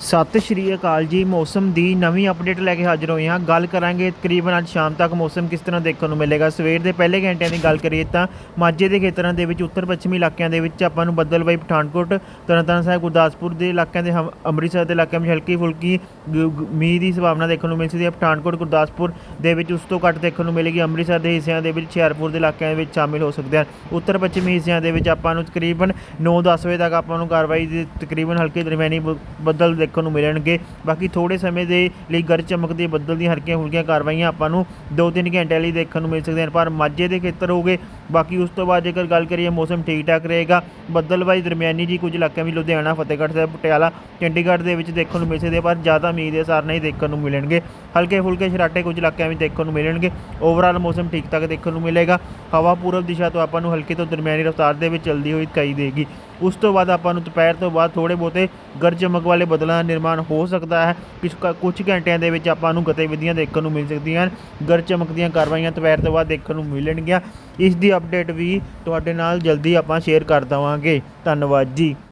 ਸਤਿ ਸ਼੍ਰੀ ਅਕਾਲ ਜੀ। ਮੌਸਮ ਦੀ ਨਵੀਂ ਅਪਡੇਟ ਲੈ ਕੇ ਹਾਜ਼ਰ ਹੋਏ ਹਾਂ। ਗੱਲ ਕਰਾਂਗੇ ਤਕਰੀਬਨ ਅੱਜ ਸ਼ਾਮ ਤੱਕ ਮੌਸਮ ਕਿਸ ਤਰ੍ਹਾਂ ਦੇਖਣ ਨੂੰ ਮਿਲੇਗਾ। ਸਵੇਰ ਦੇ ਪਹਿਲੇ ਘੰਟਿਆਂ ਦੀ ਗੱਲ ਕਰੀਏ ਤਾਂ ਮਾਝੇ ਦੇ ਖੇਤਰਾਂ ਦੇ ਵਿੱਚ ਉੱਤਰ ਪੱਛਮੀ ਇਲਾਕਿਆਂ ਦੇ ਵਿੱਚ ਆਪਾਂ ਨੂੰ ਬੱਦਲਵਾਈ ਪਠਾਨਕੋਟ, ਤਰਨਤਾਰਨ ਸਾਹਿਬ, ਗੁਰਦਾਸਪੁਰ ਦੇ ਇਲਾਕਿਆਂ ਦੇ ਹਮ- ਅੰਮ੍ਰਿਤਸਰ ਦੇ ਇਲਾਕਿਆਂ ਵਿੱਚ ਹਲਕੀ ਫੁਲਕੀ ਮੀਂਹ ਦੀ ਸੰਭਾਵਨਾ ਦੇਖਣ ਨੂੰ ਮਿਲ ਸਕਦੀ ਹੈ। ਪਠਾਨਕੋਟ, ਗੁਰਦਾਸਪੁਰ ਦੇ ਵਿੱਚ ਉਸ ਤੋਂ ਘੱਟ ਦੇਖਣ ਨੂੰ ਮਿਲੇਗੀ। ਅੰਮ੍ਰਿਤਸਰ ਦੇ ਹਿੱਸਿਆਂ ਦੇ ਵਿੱਚ, ਹੁਸ਼ਿਆਰਪੁਰ ਦੇ ਇਲਾਕਿਆਂ ਵਿੱਚ ਸ਼ਾਮਿਲ ਹੋ ਸਕਦੇ ਹਨ ਉੱਤਰ ਪੱਛਮੀ ਹਿੱਸਿਆਂ ਦੇ ਵਿੱਚ ਆਪਾਂ ਨੂੰ ਤਕਰੀਬਨ 9-10 ਵਜੇ ਤੱਕ ਆਪਾਂ ਨੂੰ ਕਾਰਵਾਈ ਦੇ ਤਕਰੀਬਨ ਹਲਕੇ ਦਰਮਿਆਨੀ ਬ- ਬੱਦਲ ਦੇਖਣ ਨੂੰ ਮਿਲਣਗੇ। ਬਾਕੀ ਥੋੜੇ ਸਮੇਂ ਦੇ ਲਈ ਗਰਜ ਚਮਕ ਦੇ ਬੱਦਲ ਦੀਆਂ ਹਲਕੀਆਂ ਹੁਲਕੀਆਂ ਕਾਰਵਾਈਆਂ ਆਪਾਂ ਨੂੰ 2-3 ਘੰਟਿਆਂ ਲਈ ਦੇਖਣ ਨੂੰ ਮਿਲ ਸਕਦੀਆਂ ਹਨ। ਪਰ ਮਾਝੇ ਦੇ ਖੇਤਰ ਹੋਗੇ ਬਾਕੀ ਉਸ ਤੋਂ ਬਾਅਦ ਜੇਕਰ ਗੱਲ ਕਰੀਏ ਮੌਸਮ ਠੀਕ ਠਾਕ ਰਹੇਗਾ ਬੱਦਲਬਾਈ ਦਰਮਿਆਨੀ ਜੀ ਕੁਝ ਇਲਾਕਿਆਂ ਵਿੱਚ ਲੁਧਿਆਣਾ, ਫਤਿਹਗੜ੍ਹ ਸਾਹਿਬ, ਪਟਿਆਲਾ, ਚੰਡੀਗੜ੍ਹ ਦੇ ਵਿੱਚ ਦੇਖਣ ਨੂੰ ਮਿਲ ਸਕਦੇ ਪਰ ਜ਼ਿਆਦਾ ਮੀਂਹ ਦੇ ਅਸਰ ਨਹੀਂ ਦੇਖਣ ਨੂੰ ਮਿਲਣਗੇ। ਹਲਕੇ ਫੁਲਕੇ ਛਰਾਟੇ ਕੁਝ ਇਲਾਕਿਆਂ ਵਿੱਚ ਦੇਖਣ ਨੂੰ ਮਿਲਣਗੇ। ਓਵਰਆਲ ਮੌਸਮ ਠੀਕ ਠਾਕ ਦੇਖਣ ਨੂੰ ਮਿਲੇਗਾ। ਹਵਾ ਪੂਰਬ ਦਿਸ਼ਾ ਤੋਂ ਆਪਾਂ ਨੂੰ ਹਲਕੀ ਤੋਂ ਦਰਮਿਆਨੀ ਰਫ਼ਤਾਰ ਦੇ ਵਿੱਚ ਚੱਲਦੀ ਹੋਈ ਦਿਖਾਈ ਦੇਗੀ। ਉਸ ਤੋਂ ਬਾਅਦ ਆਪਾਂ ਨੂੰ ਦੁਪਹਿਰ ਤੋਂ ਬਾਅਦ ਥੋੜੇ ਬਹੁਤੇ ਗਰਜ ਚਮਕ ਵਾਲੇ ਬੱਦਲਾਂ ਦਾ ਨਿਰਮਾਣ ਹੋ ਸਕਦਾ ਹੈ। ਕੁਝ ਕ- ਕੁਝ ਘੰਟਿਆਂ ਦੇ ਵਿੱਚ ਆਪਾਂ ਨੂੰ ਗਤੀਵਿਧੀਆਂ ਦੇਖਣ ਨੂੰ ਮਿਲ ਸਕਦੀਆਂ ਹਨ। ਗਰਜ ਚਮਕ ਦੀਆਂ ਕਾਰਵਾਈਆਂ ਦੁਪਹਿਰ ਤੋਂ ਬਾਅਦ ਦੇਖਣ ਨੂੰ ਮਿਲਣਗੀਆਂ। ਇਸ ਦੀ ਅਪਡੇਟ ਵੀ ਤੁਹਾਡੇ ਨਾਲ ਜਲਦੀ ਆਪਾਂ ਸ਼ੇਅਰ ਕਰ ਦੇਵਾਂਗੇ। ਧੰਨਵਾਦ ਜੀ।